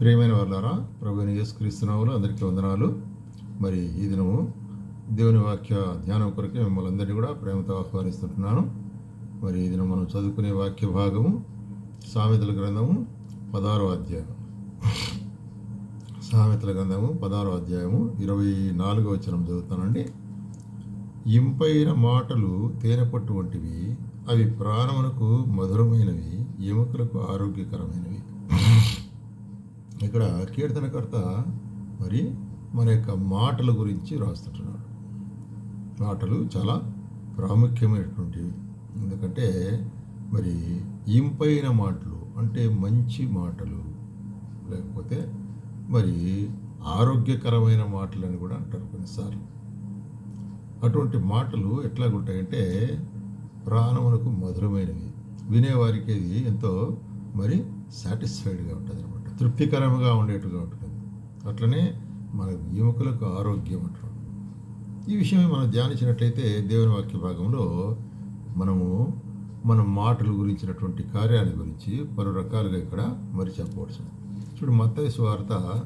ప్రియమైన వాళ్ళారా ప్రభు యేసుక్రీస్తునాములు అందరికీ వందనాలు. మరి ఈ దినము దేవుని వాక్య ధ్యానం కొరకు మిమ్మల్ని అందరినీ కూడా ప్రేమతో ఆహ్వానిస్తుంటున్నాను. మరి ఈ దినం మనం చదువుకునే వాక్య భాగము సామెతల గ్రంథము పదారో అధ్యాయం సామెతల గ్రంథము పదారో అధ్యాయము ఇరవై నాలుగో వచ్చిన చదువుతానండి. ఇంపైన మాటలు తేనెపట్టు వంటివి అవి ప్రాణములకు మధురమైనవి ఎముకలకు ఆరోగ్యకరమైనవి. ఇక్కడ కీర్తనకర్త మరి మన యొక్క మాటల గురించి రాస్తుంటున్నాడు మాటలు చాలా ప్రాముఖ్యమైనటువంటివి. ఎందుకంటే మరి ఇంపైన మాటలు అంటే మంచి మాటలు లేకపోతే మరి ఆరోగ్యకరమైన మాటలు అని కూడా అంటారు కొన్నిసార్లు. అటువంటి మాటలు ఎట్లాగుంటాయంటే ప్రాణమునకు మధురమైనవి. వినేవారికి అది ఎంతో మరి సాటిస్ఫైడ్గా ఉంటుంది అనమాట తృప్తికరంగా ఉండేట్టుగా ఉంటుంది. అట్లనే మన ఎముకలకు ఆరోగ్యం అంటారు ఈ విషయమే మనం ధ్యానించినట్లయితే దేవుని వాక్య భాగంలో మనము మన మాటలు గురించినటువంటి కార్యాల గురించి పలు రకాలుగా ఇక్కడ మరి చెప్పవచ్చు చూడు మత్తయ్య సువార్త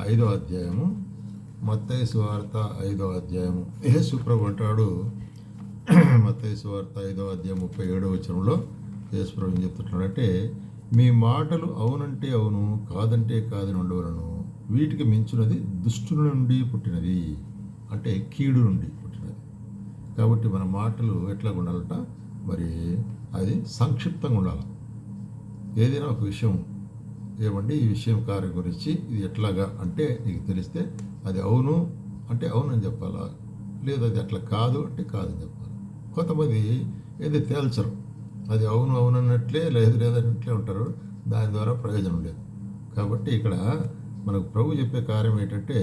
ఐదో అధ్యాయము మత్తయ్య సువార్త ఐదో అధ్యాయము. ఏ ప్రభు అంటాడు మత్తయ్య సువార్త ఐదో అధ్యాయం ముప్పై ఏడో వచనంలో యేసు ప్రభు ఏం చెప్తున్నాడంటే మీ మాటలు అవునంటే అవును కాదంటే కాదని ఉండవలను. వీటికి మించినది దుష్టుల నుండి పుట్టినది అంటే కీడు నుండి పుట్టినది. కాబట్టి మన మాటలు ఎట్లా ఉండాలట? మరి అది సంక్షిప్తంగా ఉండాలి. ఏదైనా ఒక విషయం ఏమండి? ఈ విషయం కార్యం గురించి ఇది ఎట్లాగా అంటే నీకు తెలిస్తే అది అవును అంటే అవునని చెప్పాలా? లేదు అది అట్లా కాదు అంటే కాదని చెప్పాలి? కొంతమంది ఏది తేల్చరు. అది అవును అవునన్నట్లే లేదు లేదన్నట్లే ఉంటారు. దాని ద్వారా ప్రయోజనం లేదు. కాబట్టి ఇక్కడ మనకు ప్రభు చెప్పే కార్యం ఏంటంటే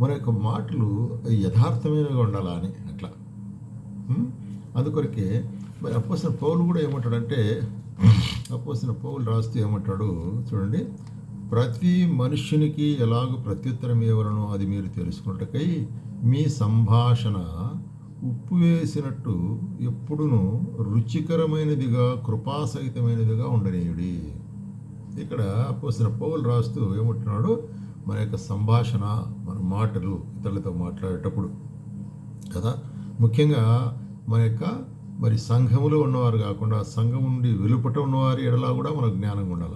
మన యొక్క మాటలు యథార్థమైనవిగా ఉండాలా అని అట్లా. అందుకొరకే మరి అప్పసిన పౌలు కూడా ఏమంటాడంటే అప్పసిన పౌలు రాస్తూ ఏమంటాడు చూడండి ప్రతి మనుష్యునికి ఎలాగ ప్రత్యుత్తరం ఇవ్వరనో అది మీరు తెలుసుకున్నట్టుకై మీ సంభాషణ ఉప్పు వేసినట్టు ఎప్పుడును రుచికరమైనదిగా కృపాసహితమైనదిగా ఉండనీయుడి. ఇక్కడ పోసిన పౌలు రాస్తూ ఏమంటున్నాడు? మన యొక్క సంభాషణ మన మాటలు ఇతరులతో మాట్లాడేటప్పుడు. కదా? ముఖ్యంగా మన యొక్క మరి సంఘములో ఉన్నవారు కాకుండా సంఘం నుండి వెలుపట ఉన్నవారి ఎడలా కూడా మనకు జ్ఞానంగా ఉండాలి.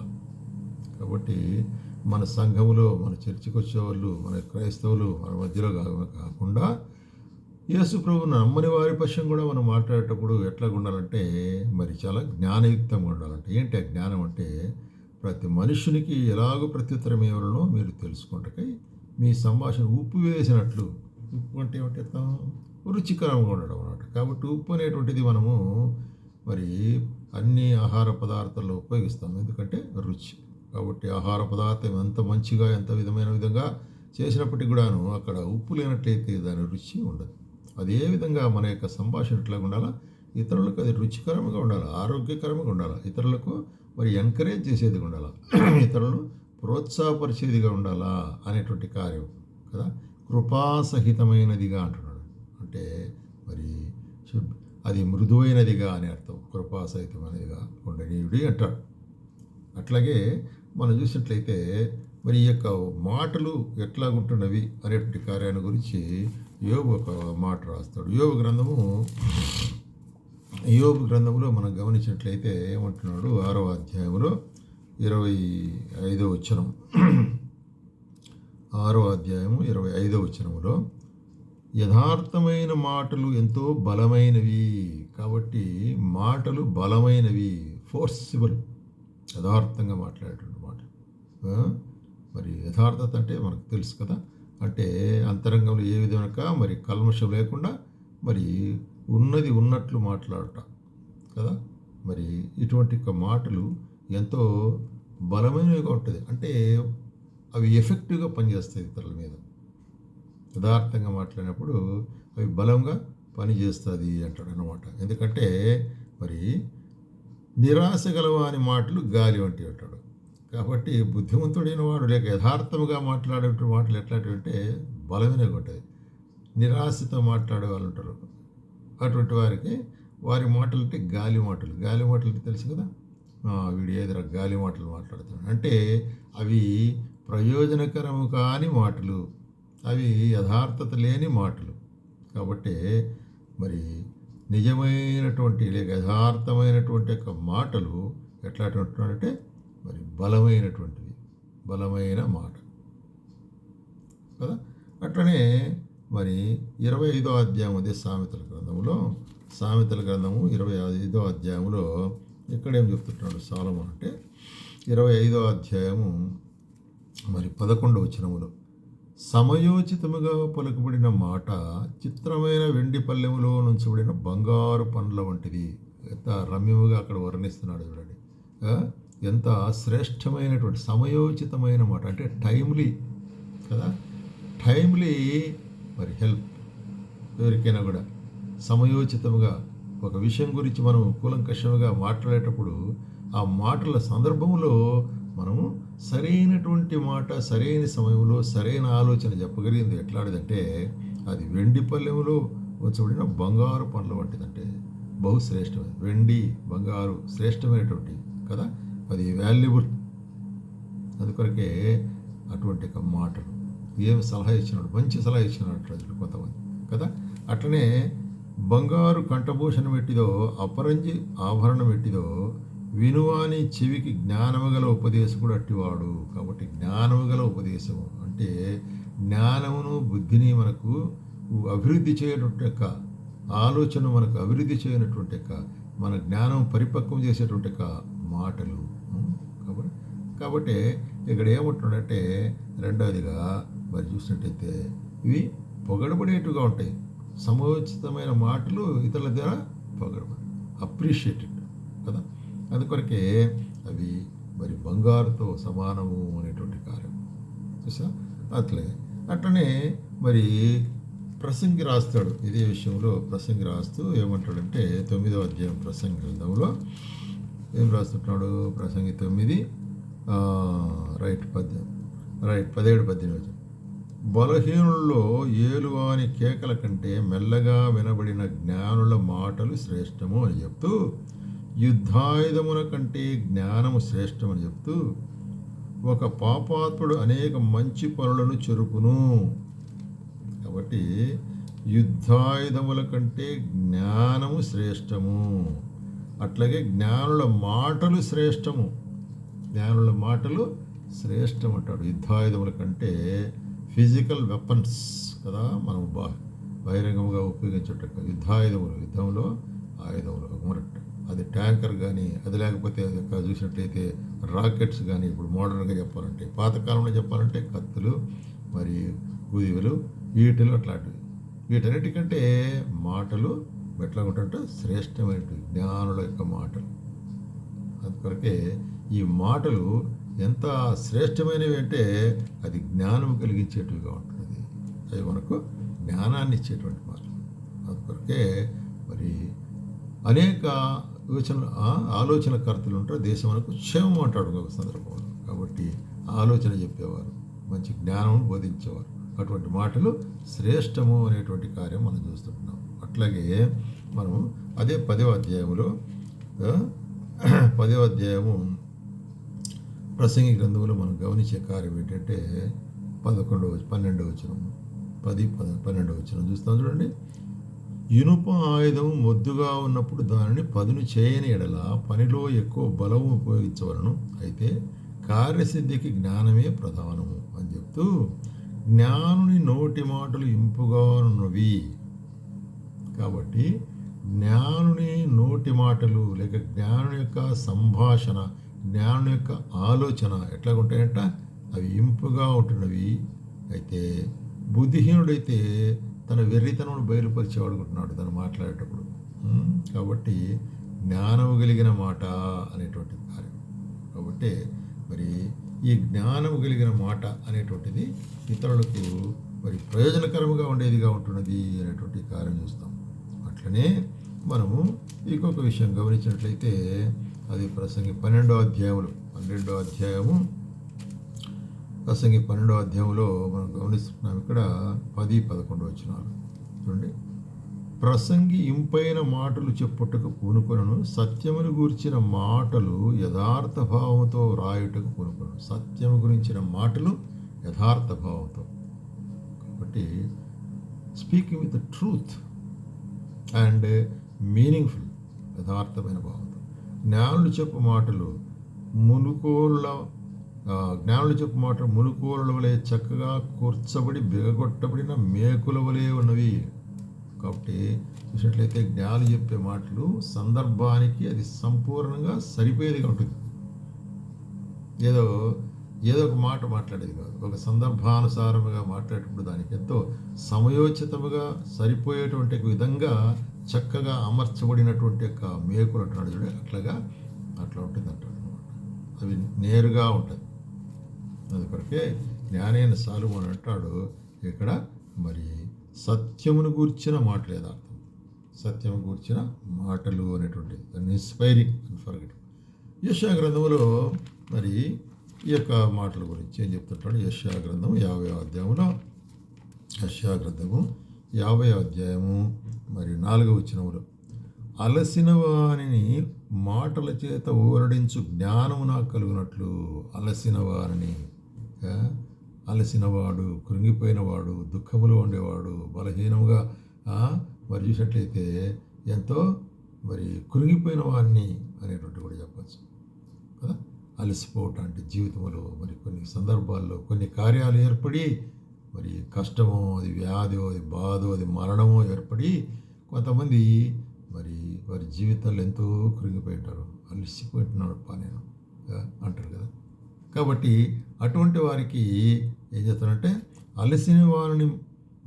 కాబట్టి మన సంఘములో మన చర్చికి వచ్చేవాళ్ళు మన క్రైస్తవులు మన మధ్యలో కాకుండా యేసు ప్రభుని నమ్మని వారి పక్షం కూడా మనం మాట్లాడేటప్పుడు ఎట్లా ఉండాలంటే మరి చాలా జ్ఞానయుక్తంగా ఉండాలంటే ఏంటి ఆ జ్ఞానం అంటే ప్రతి మనుషునికి ఎలాగో ప్రత్యుత్తరం ఇవ్వాలనో మీరు తెలుసుకుంటకై మీ సంభాషణ ఉప్పు వేసినట్లు ఉప్పు అంటే ఏమంటే అర్థం? రుచికరంగా ఉండడం అన్నమాట. కాబట్టి ఉప్పు అనేటువంటిది మనము మరి అన్ని ఆహార పదార్థాల్లో ఉపయోగిస్తాం ఎందుకంటే రుచి. కాబట్టి ఆహార పదార్థం ఎంత మంచిగా ఎంత విధమైన విధంగా చేసినప్పటికీ కూడాను అక్కడ ఉప్పు లేనట్లయితే దాని రుచి ఉండదు. అదే విధంగా మన యొక్క సంభాషణ ఎట్లా ఉండాలా? ఇతరులకు అది రుచికరంగా ఉండాలి? ఆరోగ్యకరంగా ఉండాలి? ఇతరులకు మరి ఎంకరేజ్ చేసేది ఉండాలి? ఇతరులను ప్రోత్సాహపరిచేదిగా ఉండాలా? అనేటువంటి కార్యం కదా? కృపాసహితమైనదిగా అంటున్నాడు. అంటే మరి అది మృదువైనదిగా అని అర్థం. కృపాసహితమైనదిగా ఉండనీయుడి అంటాడు. అట్లాగే మనం చూసినట్లయితే మరి ఈ యొక్క మాటలు ఎట్లాగుంటున్నవి అనేటువంటి కార్యాన్ని గురించి యోగు ఒక మాట రాస్తాడు. యోగు గ్రంథము యోగు గ్రంథంలో మనం గమనించినట్లయితే ఏమంటున్నాడు? ఆరవ అధ్యాయంలో ఇరవై ఐదో వచనం. ఆరో అధ్యాయము ఇరవై ఐదో వచనములో యథార్థమైన మాటలు ఎంతో బలమైనవి కాబట్టి మాటలు బలమైనవి ఫోర్సిబుల్ యథార్థంగా మాట్లాడేటువంటి మాట. మరి యథార్థత అంటే మనకు తెలుసు కదా. అంటే అంతరంగంలో ఏ విధంగా మరి కల్మషం లేకుండా మరి ఉన్నది ఉన్నట్లు మాట్లాడట కదా. మరి ఇటువంటి యొక్క మాటలు ఎంతో బలమైనవిగా ఉంటుంది. అంటే అవి ఎఫెక్టివ్గా పనిచేస్తాయి ఇతరుల మీద. యథార్థంగా మాట్లాడినప్పుడు అవి బలంగా పనిచేస్తుంది అంటాడు అన్నమాట ఎందుకంటే మరి నిరాశ గలవాని మాటలు గాలి వంటివి అంటాడు. కాబట్టి బుద్ధిమంతుడైన వాడు లేక యథార్థముగా మాట్లాడేటువంటి మాటలు ఎట్లాంటివి బలమైన బలమైనవి నిరాశతో మాట్లాడే వాళ్ళు ఉంటారు. అటువంటి వారికి వారి మాటలు అంటే గాలి మాటలు. గాలి మాటలు తెలుసు కదా? వీడు ఏదైనా గాలి మాటలు మాట్లాడుతున్నాడు. అంటే అవి ప్రయోజనకరము కాని మాటలు. అవి యథార్థత లేని మాటలు. కాబట్టి మరి నిజమైనటువంటి లేక యథార్థమైనటువంటి యొక్క మాటలు ఎట్లాంటి అంటే మరి బలమైనటువంటిది బలమైన మాట. కదా? అట్లనే మరి ఇరవై ఐదో అధ్యాయం అదే సామెతల గ్రంథంలో సామెతల గ్రంథము ఇరవై ఐదో అధ్యాయంలో ఇక్కడేం చెప్తుంటున్నాడు సాలము అంటే ఇరవై ఐదో అధ్యాయము మరి పదకొండు వచనములో సమయోచితముగా పలుకుబడిన మాట చిత్రమైన వెండి పల్లెములో నుంచబడిన బంగారు పండ్ల వంటిది. ఎంత రమ్యముగా అక్కడ వర్ణిస్తున్నాడు చూడండి. ఎంత శ్రేష్టమైనటువంటి సమయోచితమైన మాట. అంటే టైమ్లీ కదా? టైమ్లీ మరి హెల్ప్ ఎవరికైనా కూడా సమయోచితముగా ఒక విషయం గురించి మనం కూలంకషముగా మాట్లాడేటప్పుడు ఆ మాటల సందర్భంలో మనము సరైనటువంటి మాట సరైన సమయంలో సరైన ఆలోచన చెప్పగలిగింది. ఎట్లాంటిదంటే అది వెండి పల్లెములో వచ్చబడిన బంగారు పండ్ల వంటిదంటే బహుశ్రేష్టమైనది. వెండి బంగారు శ్రేష్టమైనటువంటి కదా? అది వాల్యుబుల్. అందుకొరకే అటువంటి ఒక మాటలు. ఏం సలహా ఇచ్చినాడు? మంచి సలహా ఇచ్చినాడు అట్లా కొంతమంది. కదా? అట్లనే బంగారు కంఠభూషణ పెట్టిదో అపరంజి ఆభరణం పెట్టిదో వినువాని చెవికి జ్ఞానము గల ఉపదేశకుడు అట్టివాడు. కాబట్టి జ్ఞానము గల ఉపదేశము అంటే జ్ఞానమును బుద్ధిని మనకు అభివృద్ధి చేయనటువంటి యొక్క ఆలోచన మనకు అభివృద్ధి చేయనటువంటి యొక్క మన జ్ఞానం పరిపక్వం చేసేటువంటి యొక్క మాటలు. కాబట్టి ఇక్కడ ఏముంటుందంటే రెండవదిగా మరి చూసినట్టయితే ఇవి పొగడబడేట్టుగా ఉంటాయి. సమయోచితమైన మాటలు ఇతరుల ద్వారా పొగడబడి అప్రిషియేటెడ్ కదా? అందుకొరకే అవి మరి బంగారుతో సమానము అనేటువంటి కార్యం. చూసా అట్లే. అట్లనే మరి ప్రసంగి రాస్తాడు. ఇదే విషయంలో ప్రసంగి రాస్తూ ఏమంటాడంటే తొమ్మిదో అధ్యాయం ప్రసంగి గ్రంథంలో ఏం రాస్తుంటున్నాడు ప్రసంగి తొమ్మిది రైట్ పద్దెనిమిది రైట్ పదిహేడు పద్దెనిమిది. బలహీనుల్లో ఏలువాని కేకల కంటే మెల్లగా వినబడిన జ్ఞానుల మాటలు శ్రేష్టము అని చెప్తూ యుద్ధాయుధముల కంటే జ్ఞానము శ్రేష్టమని చెప్తూ ఒక పాపాత్ముడు అనేక మంచి పనులను చెరుపును. కాబట్టి యుద్ధాయుధముల కంటే జ్ఞానము శ్రేష్టము. అట్లాగే జ్ఞానుల మాటలు శ్రేష్టము. జ్ఞానుల మాటలు శ్రేష్టం అంటాడు. యుద్ధాయుధముల కంటే ఫిజికల్ వెపన్స్ కదా మనం బా బహిరంగంగా ఉపయోగించట యుద్ధాయుధములు యుద్ధంలో ఆయుధములు మొరట్ అది ట్యాంకర్ కానీ అది లేకపోతే అది ఒక చూసినట్లయితే రాకెట్స్ కానీ ఇప్పుడు మోడర్న్గా చెప్పాలంటే పాతకాలంలో చెప్పాలంటే కత్తులు మరి ఊదివలు ఈటలు అట్లాంటివి. వీటన్నిటికంటే మాటలు ఎట్లా ఉంటుంటే శ్రేష్టమైనటువంటి జ్ఞానుల యొక్క మాటలు. అందుకొరకే ఈ మాటలు ఎంత శ్రేష్టమైనవి అంటే అది జ్ఞానం కలిగించేటివిగా ఉంటుంది. అవి మనకు జ్ఞానాన్ని ఇచ్చేటువంటి మాటలు. అందుకొరకే మరి అనేక యోచన ఆలోచనకర్తలు ఉంటారు. దేశం మనకు క్షేమం అంటాడు ఒక సందర్భంలో. కాబట్టి ఆలోచన చెప్పేవారు మంచి జ్ఞానం బోధించేవారు. అటువంటి మాటలు శ్రేష్టము అనేటువంటి కార్యం మనం చూస్తుంటున్నాం. అట్లాగే మనం అదే పదవ అధ్యాయంలో పదవ అధ్యాయము ప్రసంగి గ్రంథంలో మనం గమనించే కార్యం ఏంటంటే పదకొండవ పన్నెండవ వచనం. పది పద పన్నెండవ వచనం చూస్తాం చూడండి. ఇనుప ఆయుధం మొద్దుగా ఉన్నప్పుడు దానిని పదును చేయని ఎడల పనిలో ఎక్కువ బలము ఉపయోగించవలను. అయితే కార్యసిద్ధికి జ్ఞానమే ప్రధానము అని చెప్తూ జ్ఞానుని నోటి మాటలు ఇంపుగా ఉన్నవి కాబట్టి జ్ఞానుని నోటి మాటలు లేక జ్ఞానుని యొక్క సంభాషణ జ్ఞానం యొక్క ఆలోచన ఎట్లా ఉంటాయంట అవి ఇంపుగా ఉంటున్నవి. అయితే బుద్ధిహీనుడైతే తన వెర్రితనం బయలుపరిచేవాడు ఉంటున్నాడు తను మాట్లాడేటప్పుడు. కాబట్టి జ్ఞానము కలిగిన మాట అనేటువంటి కార్యం. కాబట్టి మరి ఈ జ్ఞానము కలిగిన మాట అనేటువంటిది ఇతరులకు మరి ప్రయోజనకరంగా ఉండేదిగా ఉంటున్నది అనేటువంటి కార్యం చూస్తాం. అట్లనే మనము ఇంకొక విషయం గమనించినట్లయితే అది ప్రసంగి పన్నెండో అధ్యాయములు. పన్నెండో అధ్యాయము ప్రసంగి పన్నెండో అధ్యాయంలో మనం గమనిస్తున్నాం ఇక్కడ పది పదకొండు వచ్చినారు చూడండి. ప్రసంగి ఇంపైన మాటలు చెప్పుటకు పూనుకొనను సత్యమును గూర్చిన మాటలు యథార్థ భావంతో రాయుటకు పూనుకొనను. సత్యము గురించిన మాటలు యథార్థ భావంతో కాబట్టి speaking with truth and meaningful యథార్థమైన భావంతో జ్ఞానులు చెప్పు మాటలు మునుకోళ్ళ జ్ఞానులు చెప్పు మాటలు మునుకోళ్ళ వలె చక్కగా కూర్చబడి బిగగొట్టబడిన మేకుల వలె ఉన్నవి. కాబట్టి చూసినట్లయితే జ్ఞానులు చెప్పే మాటలు సందర్భానికి అది సంపూర్ణంగా సరిపోయేదిగా ఉంటుంది. ఏదో ఏదో ఒక మాట మాట్లాడేది కాదు. ఒక సందర్భానుసారముగా మాట్లాడేటప్పుడు దానికి ఎంతో సమయోచితముగా సరిపోయేటువంటి విధంగా చక్కగా అమర్చబడినటువంటి యొక్క మేకులు అంటున్నాడు చూడే. అట్లాగా అట్లా ఉంటుంది అంటాడు అవి నేరుగా ఉంటుంది. అందుకొరకే జ్ఞానైన సాలువు అని అంటాడు ఇక్కడ మరి సత్యమును గూర్చిన మాటలు యథార్థం సత్యము గూర్చిన మాటలు అనేటువంటి దాన్ని ఇన్స్పైరింగ్ అని ఫర్గెట్ యశా గ్రంథంలో మరి ఈ యొక్క మాటల గురించి ఏం చెప్తుంటాడు? యశ్యా గ్రంథము యాభై అధ్యాయంలో యశ్యా గ్రంథము యాభై అధ్యాయము మరి నాలుగవ వచ్చినములు అలసిన వారిని మాటల చేత ఊరడించు జ్ఞానము నాకు కలుగునట్లు. అలసిన వారిని అలసినవాడు కృంగిపోయినవాడు దుఃఖములు ఉండేవాడు బలహీనముగా మరి చూసినట్లయితే ఎంతో మరి కృంగిపోయిన వారిని అనేటువంటి కూడా చెప్పచ్చు. కదా? అలసిపోవటం అంటే జీవితంలో మరి కొన్ని సందర్భాల్లో కొన్ని కార్యాలు ఏర్పడి మరి కష్టమో అది వ్యాధో అది బాధో అది మరణమో ఏర్పడి కొంతమంది మరి వారి జీవితాలు ఎంతో కృంగిపోయింటారు. ఉంటారు నేను అంటారు కదా. కాబట్టి అటువంటి వారికి ఏం చేస్తానంటే అలసిన వారిని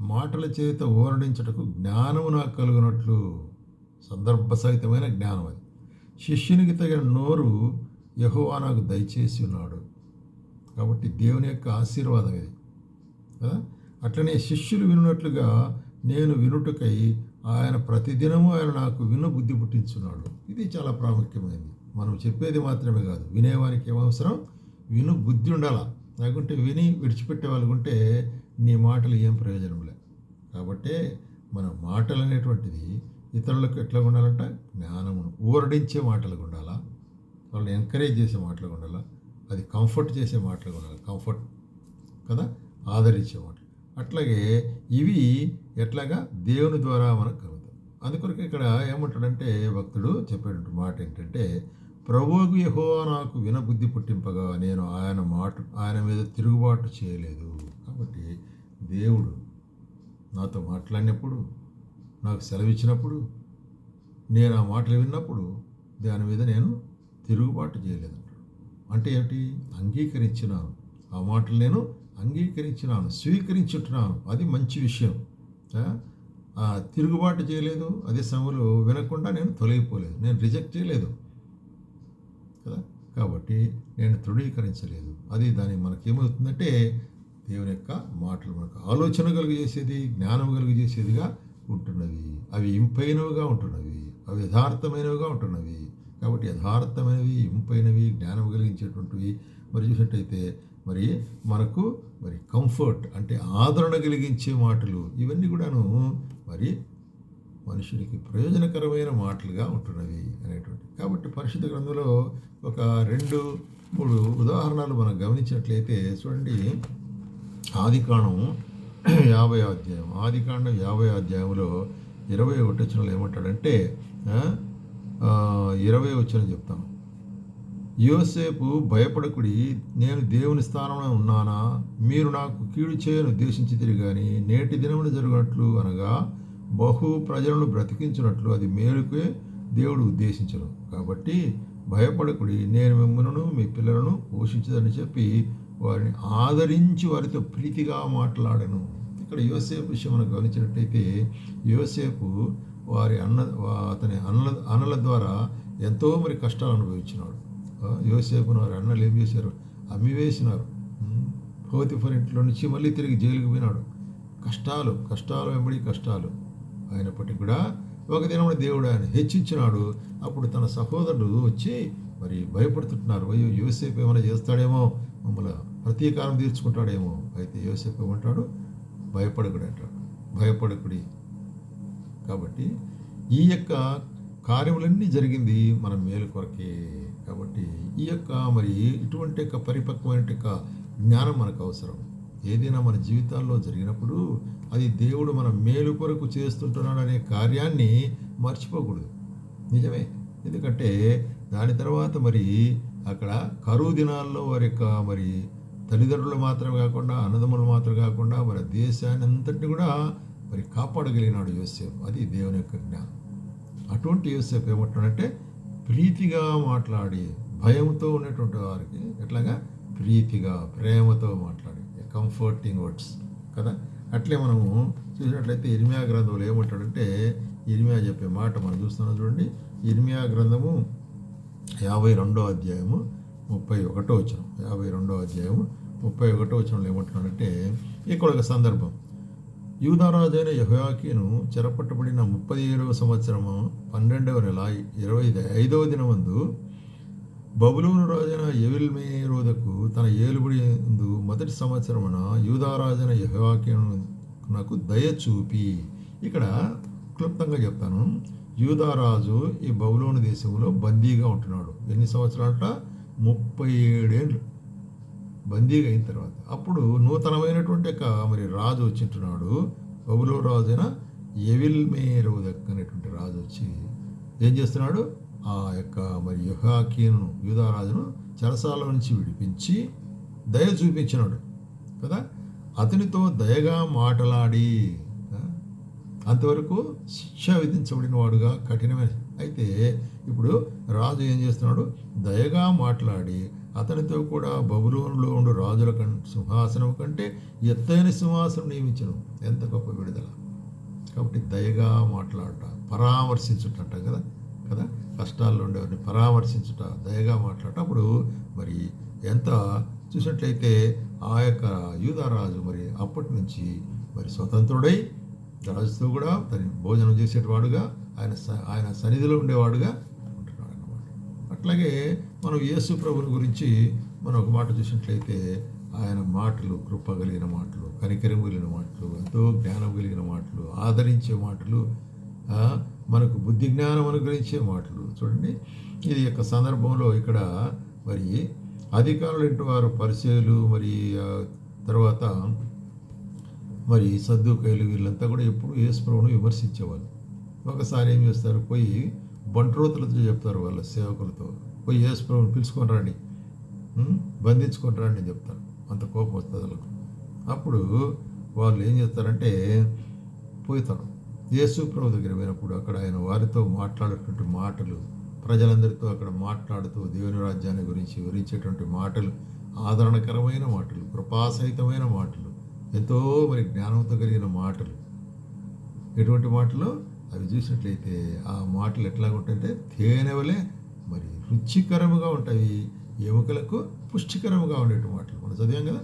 మాటల చేత ఓరడించటకు జ్ఞానము నాకు కలుగునట్లు సందర్భ సహితమైన జ్ఞానం అది. శిష్యునికి తగిన నోరు యహోవా నాకు దయచేసి ఉన్నాడు. కాబట్టి దేవుని యొక్క ఆశీర్వాదం ఇది. కదా? అట్లనే శిష్యులు వినున్నట్లుగా నేను వినుటకై ఆయన ప్రతిదినము ఆయన నాకు విను బుద్ధి పుట్టించున్నాడు. ఇది చాలా ప్రాముఖ్యమైనది. మనం చెప్పేది మాత్రమే కాదు. వినేవానికి ఏమవసరం విను బుద్ధి ఉండాల. లేకుంటే విని విడిచిపెట్టే వాళ్ళకుంటే నీ మాటలు ఏం ప్రయోజనం లే. కాబట్టి మన మాటలు అనేటువంటిది ఇతరులకు ఎట్లా ఉండాలంట? జ్ఞానమును. ఊరడించే మాటలకు ఉండాలా? వాళ్ళని ఎంకరేజ్ చేసే మాటలు ఉండాలి? అది కంఫర్ట్ చేసే మాటలు ఉండాలి? కంఫర్ట్ కదా? ఆదరించే మాటలు. అట్లాగే ఇవి ఎట్లాగా? దేవుని ద్వారా మనకు కలుగుతాయి. అందుకొరకు ఇక్కడ ఏమంటాడంటే భక్తుడు చెప్పేటువంటి మాట ఏంటంటే ప్రభువుకు యహో నాకు వినబుద్ధి పుట్టింపగా నేను ఆయన మాట ఆయన మీద తిరుగుబాటు చేయలేదు. కాబట్టి దేవుడు నాతో మాట్లాడినప్పుడు నాకు సెలవిచ్చినప్పుడు నేను ఆ మాటలు విన్నప్పుడు దాని మీద నేను తిరుగుబాటు చేయలేదు. అంటే ఏమిటి? అంగీకరించినాను. ఆ మాటలు నేను అంగీకరించినాను స్వీకరించుంటున్నాను అది మంచి విషయం. తిరుగుబాటు చేయలేదు. అదే సమయంలో వినకుండా నేను తొలగిపోలేదు. నేను రిజెక్ట్ చేయలేదు. కదా? కాబట్టి నేను తృణీకరించలేదు. అది దాని మనకి ఏమవుతుందంటే దేవుని యొక్క మాటలు మనకు ఆలోచన కలుగజేసేది జ్ఞానం కలుగజేసేదిగా ఉంటున్నవి. అవి ఇంపైనవిగా ఉంటున్నవి. అవి యథార్థమైనవిగా ఉంటున్నవి. కాబట్టి యథార్థమైనవి ఇంపైనవి జ్ఞానం కలిగించేటువంటివి మరి చూసినట్టయితే మరి మనకు మరి కంఫర్ట్ అంటే ఆదరణ కలిగించే మాటలు ఇవన్నీ కూడాను మరి మనుషునికి ప్రయోజనకరమైన మాటలుగా ఉంటున్నవి అనేటువంటి కాబట్టి పరిశుద్ధ గ్రంథంలో ఒక రెండు మూడు ఉదాహరణలు మనం గమనించినట్లయితే చూడండి. ఆదికాండం యాభై అధ్యాయం ఆదికాండం యాభై అధ్యాయంలో ఇరవై ఒకటి వచ్చినలో ఏమంటాడంటే ఇరవై వచ్చిన చెప్తాను. యోసేపు భయపడకుడి నేను దేవుని స్థానంలో ఉన్నానా? మీరు నాకు కీడు చేయను ఉద్దేశించి కానీ నేటి దినమున జరిగినట్లు అనగా బహు ప్రజలను బ్రతికించినట్లు అది మేలుకే దేవుడు ఉద్దేశించను. కాబట్టి భయపడకుడి నేను మిమ్మల్ని మీ పిల్లలను పోషించదని చెప్పి వారిని ఆదరించి వారితో ప్రీతిగా మాట్లాడను. ఇక్కడ యోసేపు విషయం మనం గమనించినట్టయితే యోసేపు వారి అన్న అతని అన్నల అన్నల ద్వారా ఎంతో మరి కష్టాలు అనుభవించినాడు. యోసేపును వారి అన్నలు ఏం చేశారు? అమ్మివేసినారు. ఉమ్, పోతిఫర్ ఇంట్లో నుంచి మళ్ళీ తిరిగి జైలుకి పోయినాడు. కష్టాలు కష్టాలు వెంబడి కష్టాలు. అయినప్పటికీ కూడా ఒక దినమున దేవుడు ఆయన హెచ్చించినాడు. అప్పుడు తన సహోదరుడు వచ్చి మరి భయపడుతుంటున్నారు. అయ్యో యోసేపు ఏమైనా చేస్తాడేమో? మమ్మల్ని ప్రతీకారం తీర్చుకుంటాడేమో? అయితే యోసేపు ఏమంటాడు? భయపడకుడు అంటాడు. భయపడకుడి. కాబట్టి ఈ యొక్క కార్యములన్నీ జరిగింది మన మేలు కొరకే. కాబట్టి ఈ యొక్క మరి ఇటువంటి యొక్క పరిపక్వమైన యొక్క జ్ఞానం మనకు అవసరం. ఏదైనా మన జీవితాల్లో జరిగినప్పుడు అది దేవుడు మన మేలు కొరకు చేస్తుంటున్నాడు అనే కార్యాన్ని మర్చిపోకూడదు. నిజమే? ఎందుకంటే దాని తర్వాత మరి అక్కడ కరువు దినాల్లో వారి యొక్క మరి తల్లిదండ్రులు మాత్రమే కాకుండా అన్నదమ్ములు మాత్రం కాకుండా మరి దేశాన్ని అంతటిని కూడా మరి కాపాడగలిగినాడు యోసేపు. అది దేవుని యొక్క జ్ఞానం. అటువంటి యోసేపు ఏమంటాడంటే ప్రీతిగా మాట్లాడి భయంతో ఉన్నటువంటి వారికి ఎట్లాగా? ప్రీతిగా ప్రేమతో మాట్లాడి. కంఫర్టింగ్ వర్డ్స్ కదా? అట్లే మనము చూసినట్లయితే ఇర్మియా గ్రంథంలో ఏమంటాడంటే ఇర్మియా చెప్పే మాట మనం చూస్తున్నాం చూడండి. ఇర్మియా గ్రంథము యాభై రెండో అధ్యాయము ముప్పై ఒకటో వచ్చిన యాభై రెండో అధ్యాయము ముప్పై ఒకటో వచనంలో ఏమంటున్నాడంటే ఇక్కడ ఒక సందర్భం. యూదారాజైన యహోయాకీను చెరపట్టబడిన ముప్పై ఏడవ సంవత్సరము పన్నెండవ నెల ఇరవై ఐదవ దినమందు బబులూను రాజైన ఎవిల్మేరోదకు తన ఏలుబడి మొదటి సంవత్సరమున యూదారాజైన యహోయాకీనునకు దయ చూపి. ఇక్కడ క్లుప్తంగా చెప్తాను. యూదారాజు ఈ బబులోను దేశంలో బందీగా ఉంటున్నాడు. ఎన్ని సంవత్సరాలట? ముప్పై ఏడేళ్ళు బందీగా అయిన తర్వాత అప్పుడు నూతనమైనటువంటి ఒక మరి రాజు వచ్చింటున్నాడు బబులో రాజు అయిన మేరవు దక్కనేటువంటి రాజు వచ్చి ఏం చేస్తున్నాడు? ఆ యొక్క మరి యుహాకీను యూదారాజును చెరసాల నుంచి విడిపించి దయ చూపించినాడు. కదా? అతనితో దయగా మాటలాడి అంతవరకు శిక్ష విధించబడిన వాడుగా కఠినమైన. అయితే ఇప్పుడు రాజు ఏం చేస్తున్నాడు? దయగా మాట్లాడి అతనితో కూడా బబులోనులో ఉండు రాజుల కం సింహాసనం కంటే ఎత్తైన సింహాసనం నియమించను. ఎంత గొప్ప విడుదల. కాబట్టి దయగా మాట్లాడట పరామర్శించుట కదా కదా? కష్టాల్లో ఉండేవారిని పరామర్శించుట దయగా మాట్లాడట అప్పుడు మరి ఎంత? చూసినట్లయితే ఆ యొక్క యూదారాజు మరి అప్పటి నుంచి మరి స్వతంత్రుడై రాజుతో కూడా తన భోజనం చేసేటవాడుగా ఆయన స- ఆయన సన్నిధిలో ఉండేవాడుగా అట్లాగే మనం యేసు ప్రభుని గురించి మనం ఒక మాట చూసినట్లయితే ఆయన మాటలు కృప కలిగిన మాటలు కనికరం కలిగిన మాటలు ఎంతో జ్ఞానం కలిగిన మాటలు ఆదరించే మాటలు మనకు బుద్ధి జ్ఞానం అనుగ్రహించే మాటలు. చూడండి ఇది యొక్క సందర్భంలో ఇక్కడ మరి అధికారులు ఇంటి వారు? పరిచయలు మరి తర్వాత మరి సర్దుకైలు వీళ్ళంతా కూడా ఎప్పుడు యేసుప్రభును విమర్శించేవాళ్ళు. ఒకసారి ఏం చేస్తారు? పోయి బంట్రోతులతో చెప్తారు వాళ్ళ సేవకులతో. పోయి యేసుప్రభుని పిలుచుకొని రండి. బంధించుకొని రండి అని చెప్తారు. అంత కోపం వస్తుంది వాళ్ళకు. అప్పుడు వాళ్ళు ఏం చేస్తారంటే పోతారు యేసు ప్రభు దగ్గర పోయినప్పుడు అక్కడ ఆయన వారితో మాట్లాడేటువంటి మాటలు ప్రజలందరితో అక్కడ మాట్లాడుతూ దేవుని రాజ్యాన్ని గురించి వివరించేటువంటి మాటలు ఆదరణకరమైన మాటలు కృపాసహితమైన మాటలు ఎంతో మరి జ్ఞానంతో కలిగిన మాటలు. ఎటువంటి మాటలు? అవి చూసినట్లయితే ఆ మాటలు ఎట్లా ఉంటాయంటే తేనె వలె మరి రుచికరముగా ఉంటాయి. ఎముకలకు పుష్టికరముగా ఉండేటి మాటలు. మనం చదివాం కదా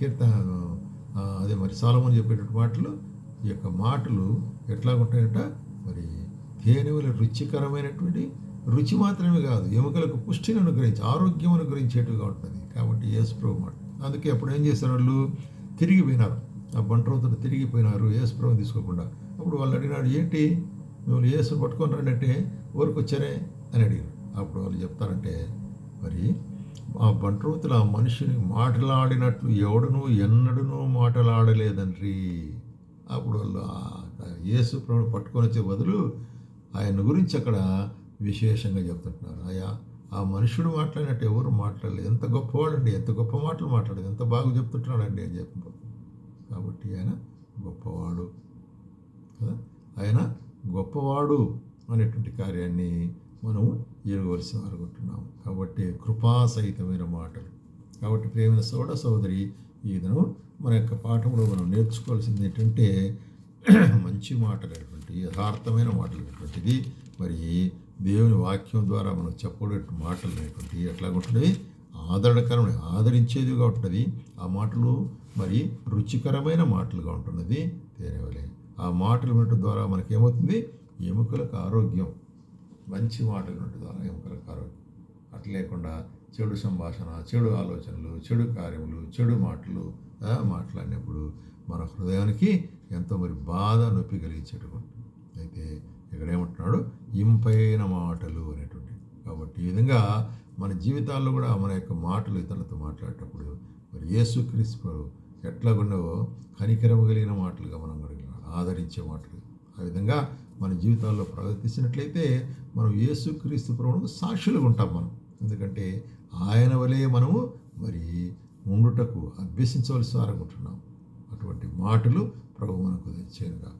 కీర్తన అదే మరి సాలమని చెప్పేటువంటి మాటలు. ఈ యొక్క మాటలు ఎట్లా ఉంటాయంట మరి తేనె వలె రుచికరమైనటువంటి రుచి మాత్రమే కాదు ఎముకలకు పుష్టిని అనుగ్రహించి ఆరోగ్యం అనుగ్రహించేట్టుగా ఉంటుంది. కాబట్టి యేసుప్రభు మాట. అందుకే అప్పుడు ఏం చేశారు వాళ్ళు? తిరిగిపోయినారు. ఆ బంట్రోతులు తిరిగిపోయినారు. యేసుప్రభు తీసుకోకుండా. అప్పుడు వాళ్ళు అడిగినాడు ఏంటి? మిమ్మల్ని యేసు పట్టుకొని రండి అంటే ఊరికి వచ్చారే అని అడిగారు. అప్పుడు వాళ్ళు చెప్తారంటే మరి ఆ బంట్రోతులు ఆ మనిషిని మాటలాడినట్లు ఎవడునూ ఎన్నడనూ మాటలాడలేదండ్రి అప్పుడు వాళ్ళు యేసు ప్రభుని పట్టుకొని వచ్చే బదులు ఆయన గురించి అక్కడ విశేషంగా చెప్తుంటున్నారు. ఆయా ఆ మనుషుడు మాట్లాడినట్టు ఎవరు మాట్లాడలేదు. ఎంత గొప్పవాడండి ఎంత గొప్ప మాటలు మాట్లాడదు ఎంత బాగా చెప్తుంటున్నాడండి అని చెప్పబోతుంది కాబట్టి ఆయన గొప్పవాడు. ఆయన గొప్పవాడు అనేటువంటి కార్యాన్ని మనం ఎరుగవలసి అనుకుంటున్నాం కాబట్టి కృపాసహితమైన మాటలు. కాబట్టి ప్రేమ సోడ సోదరి ఈ మన యొక్క పాఠంలో మనం నేర్చుకోవాల్సింది ఏంటంటే మంచి మాటలు అనేటువంటి యథార్థమైన మాటలు అనేటువంటిది. మరి దేవుని వాక్యం ద్వారా మనం చెప్పబడే మాటలు అనేటువంటి ఎట్లా ఉంటున్నవి? ఆదరణకరమైన ఆదరించేదిగా ఉంటుంది ఆ మాటలు మరి రుచికరమైన మాటలుగా ఉంటున్నది. తేనెవలే ఆ మాటలు వినటం ద్వారా మనకేమవుతుంది? ఎముకలకు ఆరోగ్యం. మంచి మాటలు వినటం ద్వారా ఎముకలకు ఆరోగ్యం. అట్లా లేకుండా చెడు సంభాషణ చెడు ఆలోచనలు చెడు కార్యములు చెడు మాటలు మాట్లాడినప్పుడు మన హృదయానికి ఎంతో మరి బాధ నొప్పి కలిగించేటువంటి అయితే ఇక్కడ ఏమంటున్నాడు ఇంపైన మాటలు అనేటువంటి. కాబట్టి ఈ విధంగా మన జీవితాల్లో కూడా మన యొక్క మాటలు ఇతరులతో మాట్లాడేటప్పుడు మరి యేసుక్రీస్తు ఎట్లా ఉండవో కనికరము కలిగిన మాటలుగా మనం అడగలం ఆదరించే మాటలు ఆ విధంగా మన జీవితాల్లో ప్రవర్తించినట్లయితే మనం యేసుక్రీస్తు ప్రభువుకు సాక్షులుగా ఉంటాం మనం. ఎందుకంటే ఆయన వలె మనము మరి ఉండుటకు అభ్యసించవలసి వారనుకుంటున్నాం అటువంటి మాటలు ప్రభు మనకు తెచ్చేయనుగా